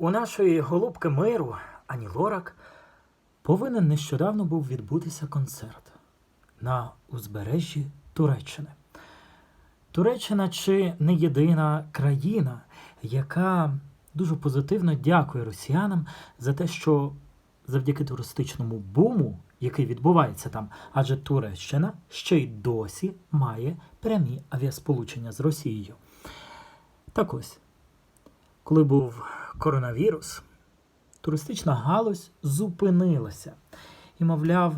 У нашої голубки миру Ані Лорак повинен нещодавно був відбутися концерт на узбережжі Туреччини. Туреччина чи не єдина країна, яка дуже позитивно дякує росіянам за те, що завдяки туристичному буму, який відбувається там, адже Туреччина ще й досі має прямі авіасполучення з Росією. Так ось, коли був коронавірус, туристична галузь зупинилася. І, мовляв,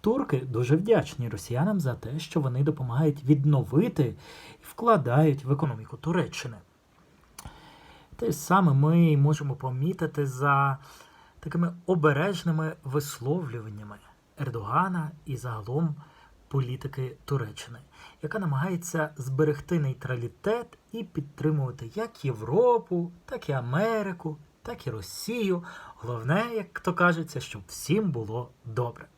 турки дуже вдячні росіянам за те, що вони допомагають відновити і вкладають в економіку Туреччини. Те саме ми можемо помітити за такими обережними висловлюваннями Ердогана і загалом політики Туреччини, яка намагається зберегти нейтралітет і підтримувати як Європу, так і Америку, так і Росію. Головне, як то кажеться, щоб всім було добре.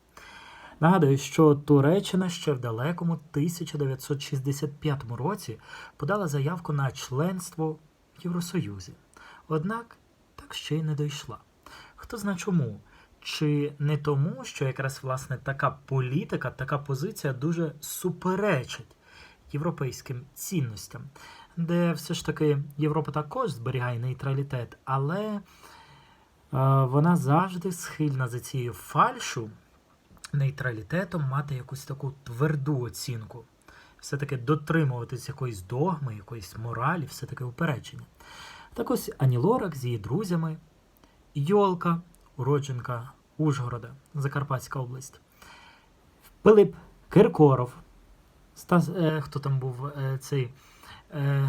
Нагадую, що Туреччина ще в далекому 1965 році подала заявку на членство в Євросоюзі. Однак так ще й не дійшла. Хто зна чому? Чи не тому, що якраз власне така політика, така позиція дуже суперечить європейським цінностям, де все ж таки Європа також зберігає нейтралітет, але е, вона завжди схильна за цією фальшу нейтралітетом мати якусь таку тверду оцінку, все-таки дотримуватись якоїсь догми, якоїсь моралі, все-таки упередження. Так ось Ані Лорак з її друзями, Йолка, уродженка Ужгорода, Закарпатська область, Пилип Киркоров, Стас, е, хто там був е, цей е,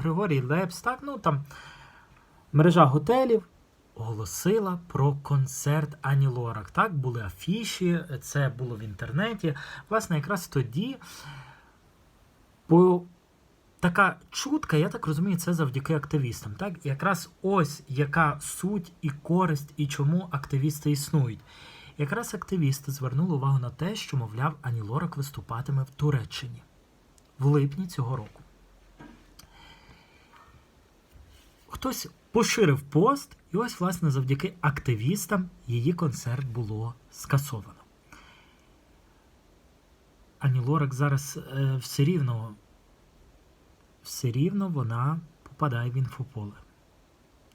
Григорій Лепс, так, ну там мережа готелів оголосила про концерт Ані Лорак. Так, були афіші, це було в інтернеті. Власне, якраз тоді по така чутка, я так розумію, це завдяки активістам. Так, якраз ось яка суть і користь, і чому активісти існують. Якраз активісти звернули увагу на те, що, мовляв, Ані Лорак виступатиме в Туреччині в липні цього року. Хтось поширив пост, і ось, власне, завдяки активістам її концерт було скасовано. Ані Лорак зараз е, все рівно все рівно вона попадає в інфополе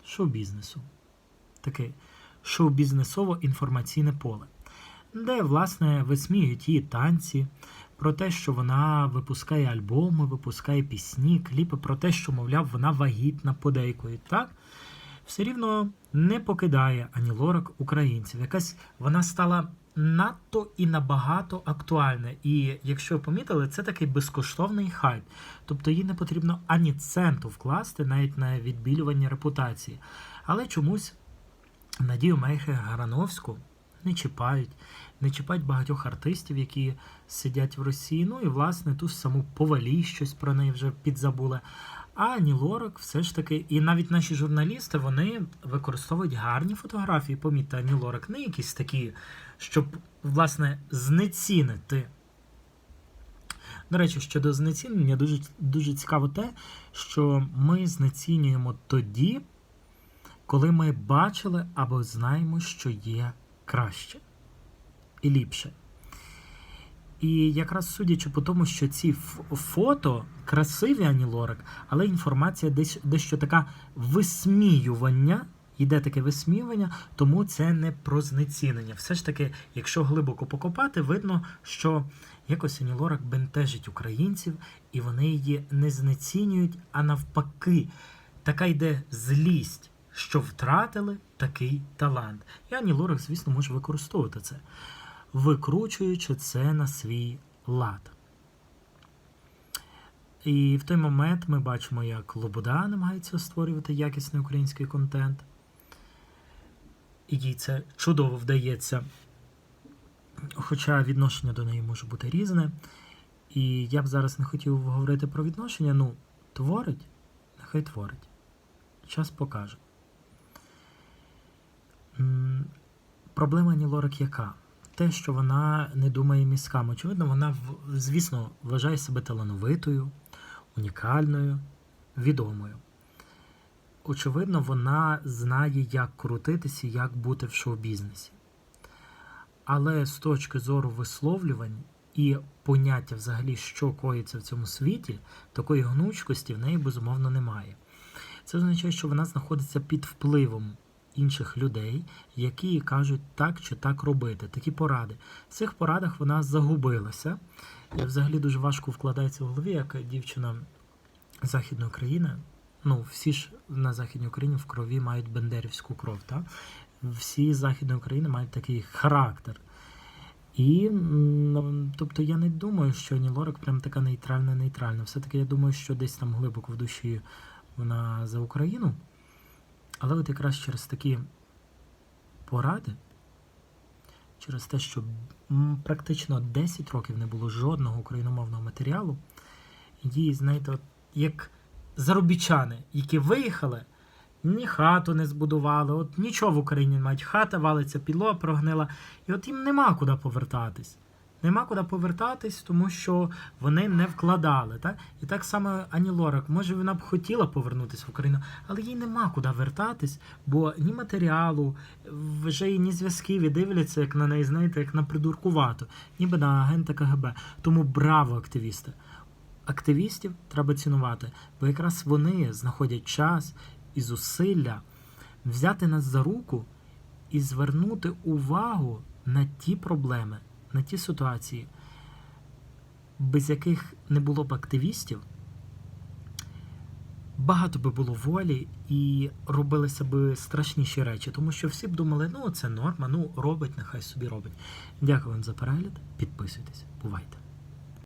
шоу-бізнесу. Таке шоу-бізнесово-інформаційне поле, де, власне, висміюють її танці, про те, що вона випускає альбоми, випускає пісні, кліпи, про те, що, мовляв, вона вагітна подейкують, так? Все рівно не покидає Ані Лорак українців. Якась вона стала надто і набагато актуальна. І якщо ви помітили, це такий безкоштовний хайп. Тобто їй не потрібно ані центу вкласти навіть на відбілювання репутації. Але чомусь Надію Мейхе Грановську не чіпають, не чіпають багатьох артистів, які сидять в Росії. Ну і власне ту саму повалі щось про неї вже підзабули. А Ані Лорак все ж таки, і навіть наші журналісти вони використовують гарні фотографії. Помітьте, Ані Лорак, не якісь такі, щоб власне знецінити. До речі, щодо знецінення, дуже, дуже цікаво те, що ми знецінюємо тоді, коли ми бачили або знаємо, що є краще і ліпше. І якраз судячи по тому, що ці фото красиві Ані Лорак, але інформація десь дещо така висміювання, йде таке висміювання, тому це не про знецінення. Все ж таки, якщо глибоко покопати, видно, що якось Ані Лорак бентежить українців, і вони її не знецінюють, а навпаки, така йде злість, що втратили такий талант. І Ані Лорак, звісно, може використовувати це викручуючи це на свій лад. І в той момент ми бачимо, як Лобода намагається створювати якісний український контент. І їй це чудово вдається. Хоча відношення до неї може бути різне. І я б зараз не хотів говорити про відношення. Ну, творить, нехай творить. Час покаже. Проблема Ані яка? Те, що вона не думає мізками. Очевидно, вона, звісно, вважає себе талановитою, унікальною, відомою. очевидно, вона знає, як крутитися, як бути в шоу-бізнесі. Але з точки зору висловлювань і поняття взагалі, що коїться в цьому світі, такої гнучкості в неї безумовно немає. Це означає, що вона знаходиться під впливом інших людей, які кажуть так чи так робити, такі поради. В цих порадах вона загубилася. І взагалі дуже важко вкладається в голові, як дівчина Західної України. Ну, всі ж на Західній Україні в крові мають бендерівську кров, так? Всі Західної України мають такий характер. І тобто я не думаю, що Ані Лорак прям така нейтральна нейтральна. Все-таки я думаю, що десь там глибоко в душі вона за Україну. Але от якраз через такі поради, через те, що практично 10 років не було жодного україномовного матеріалу, її, знаєте, от як заробітчани, які виїхали, ні хату не збудували, от нічого в Україні не мають. Хата валиться, підлога прогнила, і от їм нема куди повертатись. Нема куди повертатись, тому що вони не вкладали. Так? І так само Ані Лорак, може вона б хотіла повернутися в Україну, але їй нема куди вертатись, бо ні матеріалу, вже і ні зв'язків, дивляться, як на неї, знаєте, як на придуркувату, ніби на агента КГБ. Тому браво, активісти! Активістів треба цінувати, бо якраз вони знаходять час і зусилля взяти нас за руку і звернути увагу на ті проблеми, на ті ситуації, без яких не було б активістів, багато би було волі і робилися б страшніші речі, тому що всі б думали, ну це норма, ну робить, нехай собі робить. Дякую вам за перегляд. Підписуйтесь, бувайте.